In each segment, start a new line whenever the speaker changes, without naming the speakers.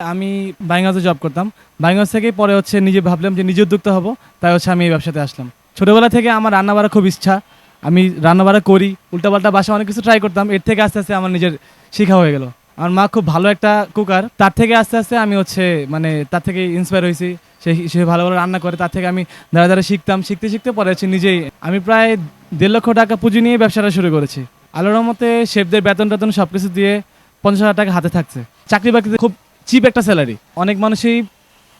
আমি বাইঙ্গাসে জব করতাম। বাইঙ্গাস থেকে পরে হচ্ছে নিজে ভাবলাম যে নিজে উদ্যোক্তা হব, তাই হচ্ছে আমি এই ব্যবসাতে আসলাম। ছোটোবেলা থেকে আমার রান্না বাড়া খুব ইচ্ছা। আমি রান্না বাড়া করি, উল্টাপাল্টা বাসা অনেক কিছু ট্রাই করতাম। এর থেকে আস্তে আস্তে আমার নিজের শেখা হয়ে গেল। আমার মা খুব ভালো একটা কুকার তার থেকে আস্তে আস্তে আমি হচ্ছে মানে তার থেকে ইন্সপায়ার হয়েছি। সে সে ভালো ভালো রান্না করে, তার থেকে আমি দাঁড়া দাঁড়া শিখতাম। শিখতে শিখতে পরে হচ্ছে নিজেই আমি প্রায় দেড় লক্ষ টাকা পুঁজি নিয়ে ব্যবসাটা শুরু করেছি। আলোর মতে শেফদের বেতন টেতন সব কিছু দিয়ে পঞ্চাশ হাজার টাকা হাতে থাকছে। চাকরি বাকরিতে খুব চিপ একটা স্যালারি অনেক মানুষই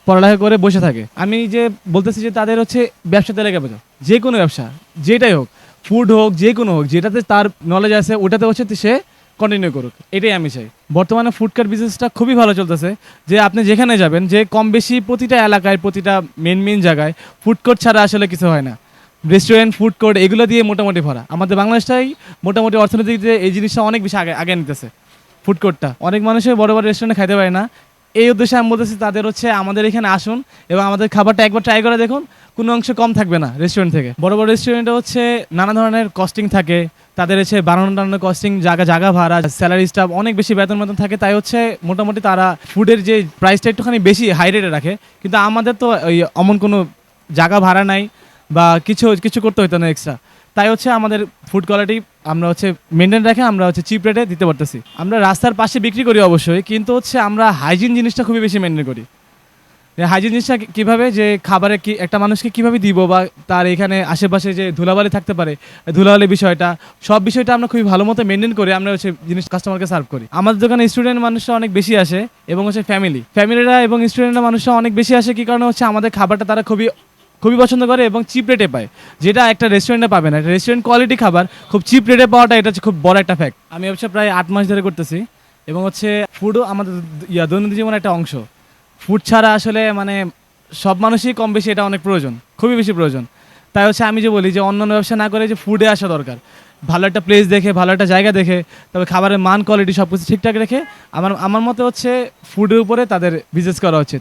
পড়ালেখা করে বসে থাকে। আমি যে বলতেছি যে তাদের হচ্ছে ব্যবসাতে লেগে বোঝা যে কোনো ব্যবসা, যেটাই হোক ফুড হোক, যে কোনো হোক, যেটাতে তার নলেজ আছে, ওটাতে হচ্ছে সে কন্টিনিউ করুক। এটাই আমি চাই। বর্তমানে ফুডকার্ট বিজনেসটা খুবই ভালো চলতেছে। যে আপনি যেখানে যাবেন, যে কম বেশি প্রতিটা এলাকায়, প্রতিটা মেন মেন জায়গায় ফুড কোর্ট ছাড়া আসলে কিছু হয় না। রেস্টুরেন্ট ফুড কোর্ট এগুলো দিয়ে মোটামুটি ভরা। আমাদের বাংলাদেশটাই মোটামুটি দিয়ে এই জিনিসটা অনেক বেশি আগে আগে নিতেছে। ফুড কোর্টটা অনেক মানুষের বড় বড় রেস্টুরেন্টে খাইতে পারে না। এই উদ্দেশ্যে আমি বলতেছি, তাদের হচ্ছে আমাদের এখানে আসুন এবং আমাদের খাবারটা একবার ট্রাই করে দেখুন। কোনো অংশ কম থাকবে না রেস্টুরেন্ট থেকে। বড় বড় রেস্টুরেন্টে হচ্ছে নানা ধরনের কস্টিং থাকে। তাদের হচ্ছে বানানো টানানো কস্টিং জায়গা জায়গা ভাড়া স্যালারি স্টাফ অনেক বেশি বেতন বেতন থাকে। তাই হচ্ছে মোটামুটি তারা ফুডের যে প্রাইসটা একটুখানি বেশি হাই রেটে রাখে। কিন্তু আমাদের তো ওই অমন কোনো জায়গা ভাড়া নাই বা কিছু কিছু করতে হইতো না এক্সট্রা তাই হচ্ছে আমাদের ফুড কোয়ালিটি আমরা হচ্ছে মেনটেন রেখে, আমরা হচ্ছে চিপ রেটে দিতে পারতেছি। আমরা রাস্তার পাশে বিক্রি করি অবশ্যই, কিন্তু হচ্ছে আমরা হাইজিন জিনিসটা খুবই বেশি মেনটেন করি। হাইজিন জিনিসটা কীভাবে? যে খাবারে কি একটা মানুষকে কীভাবে দিব বা তার এখানে আশেপাশে যে ধুলাবালি থাকতে পারে ধুলাবালি বিষয়টা, সব বিষয়টা আমরা খুবই ভালো মতো মেনটেন করে আমরা হচ্ছে জিনিস কাস্টমারকে সার্ভ করি। আমাদের দোকানে স্টুডেন্ট মানুষরা অনেক বেশি আসে এবং হচ্ছে ফ্যামিলি ফ্যামিলিরা এবং স্টুডেন্টরা মানুষরা অনেক বেশি আসে কি কারণে হচ্ছে আমাদের খাবারটা তারা খুবই খুবই পছন্দ করে এবং চিপ রেটে পায়, যেটা একটা রেস্টুরেন্টে পাবে না। একটা রেস্টুরেন্ট কোয়ালিটি খাবার, খুব চিপ রেটে পাওয়াটা এটা হচ্ছে খুব বড় একটা ফ্যাক্ট আমি হচ্ছে প্রায় আট মাস ধরে করতেছি এবং হচ্ছে ফুডও আমাদের ইয়া, দৈনন্দিন জীবনের একটা অংশ। ফুড ছাড়া আসলে মানে সব মানুষই কম বেশি এটা অনেক প্রয়োজন, খুবই বেশি প্রয়োজন। তাই হচ্ছে আমি যে বলি যে অন্যান্য ব্যবসা না করে যে ফুডে আসা দরকার। ভালো একটা প্লেস দেখে, ভালো একটা জায়গা দেখে, তবে খাবারের মান কোয়ালিটি সব কিছু ঠিকঠাক রেখে আমার আমার মতে হচ্ছে ফুডের উপরে তাদের বিজনেস করা উচিত।